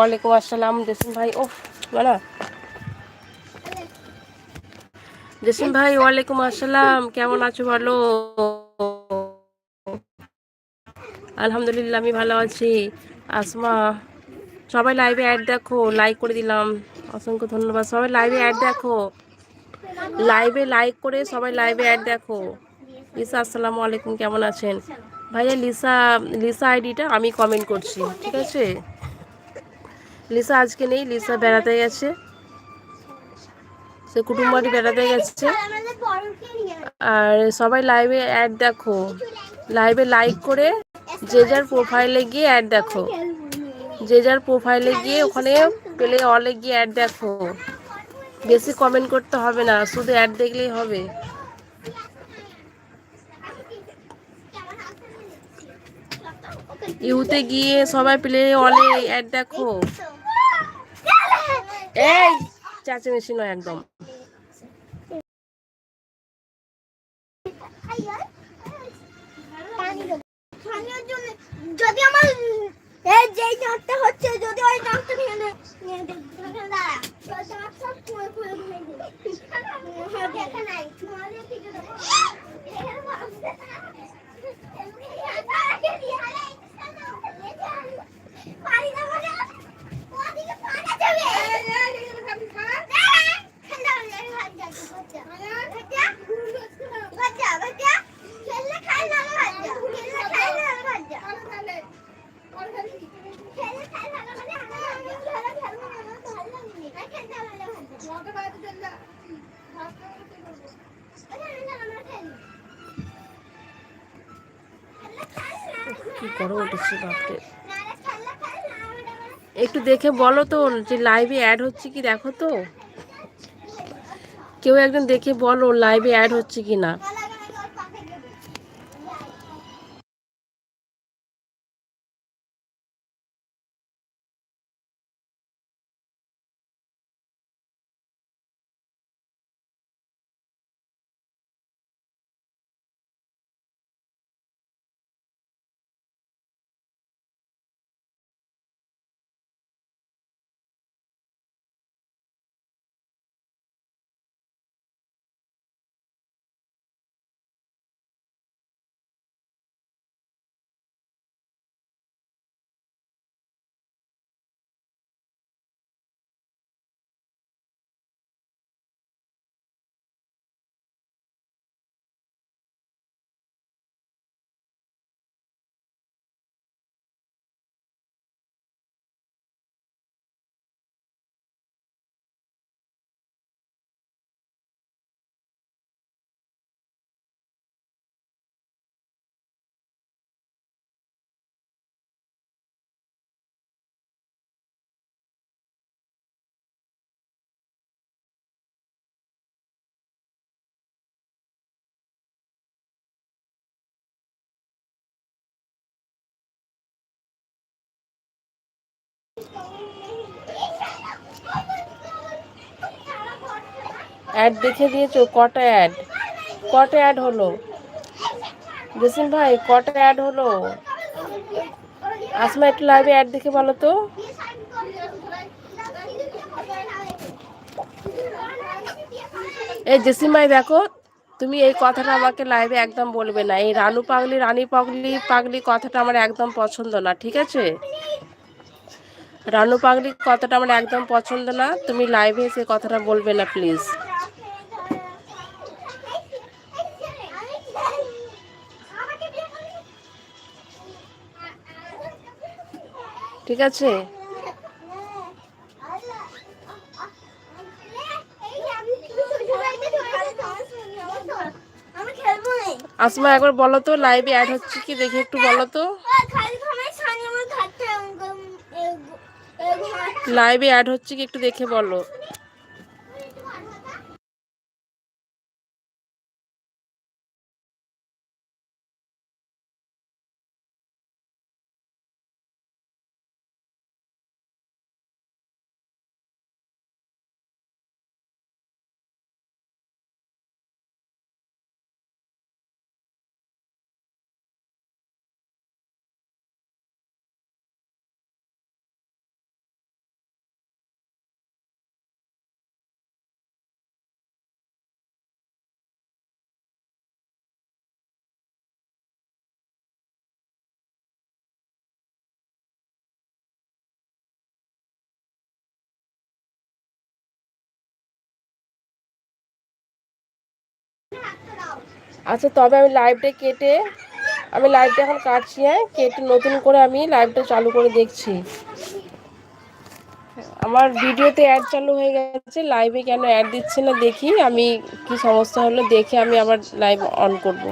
ওয়ালাইকুম আসসালাম, জসিম ভাই। ও না জসিম ভাই, ওয়ালাইকুম আসসালাম। কেমন আছো? ভালো? আলহামদুলিল্লাহ, আমি ভালো আছি। আসমা, সবাই লাইভে অ্যাড দেখো লাইক করে দিলাম। অসংখ্য ধন্যবাদ। সবাই লাইভে অ্যাড দেখো। লাইভে লাইক করে সবাই লাইভে অ্যাড দেখো। লিসা, আসসালামু আলাইকুম, কেমন আছেন? ভাইয়া, লিসা লিসা আইডিটা আমি কমেন্ট করছি, ঠিক আছে? লিসা আজকে নেই, লিসা বেড়াতে গেছে। সে কুটুম্বাড়ি বেড়াতে গেছে। আর সবাই লাইভে অ্যাড দেখো। লাইভে লাইক করে যে যার প্রোফাইলে গিয়ে অ্যাড দেখো। যে যার প্রোফাইলে গিয়ে ওখানে পেলে অলে গিয়ে অ্যাড দেখো। বেশি কমেন্ট করতে হবে না, শুধু অ্যাড দেখলেই হবে। ইউতে গিয়ে সবাই প্লে অলে অ্যাড দেখো। এই চাচে নয় একদম। যদি আমার, এই যেই ডাক্তার হচ্ছে, যদি ওই ডাক্তার নিয়ে নে, নিয়ে দে দাঁড়া ওই ডাক্তার পুরো পুরো ঘুরে দিবে দেখা নাই। তোমাদের কি দেবো পারি না করো উঠেছি বাপরে একটু দেখে বলো তো, যে লাইভে অ্যাড হচ্ছে কি, দেখো তো। কেউ একজন দেখে বলো লাইভে অ্যাড হচ্ছে কি না। অ্যাড দেখে দিয়েছ? কটা অ্যাড কটা অ্যাড হলো? জসিম ভাই, কটা অ্যাড হলো? আসমা, একটু লাইভে অ্যাড দেখে বলো তো। এই জসিম ভাই, দেখো, তুমি এই কথাটা আমাকে লাইভে একদম বলবে না। এই রানু পাগলি, রানী পাগলি পাগলি কথাটা আমার একদম পছন্দ না, ঠিক আছে? রানু পাগলি কথাটা আমার একদম পছন্দ না। তুমি লাইভে এসে কথাটা বলবে না প্লিজ ঠিক আছে? আসমা, একবার বলো তো লাইভে অ্যাড হচ্ছে কি? দেখে একটু বলো তো। লাইভে অ্যাড হচ্ছে কি একটু দেখে বলো। আচ্ছা তবে আমি লাইভটা কেটে, আমি লাইভটা এখন কাটছি হ্যাঁ? কেটে নতুন করে আমি লাইভটা চালু করে দেখছি। আমার ভিডিওতে অ্যাড চালু হয়ে গেছে লাইভে কেন অ্যাড দিচ্ছে না দেখি, আমি কি সমস্যা হলো দেখে আমি আবার লাইভ অন করব।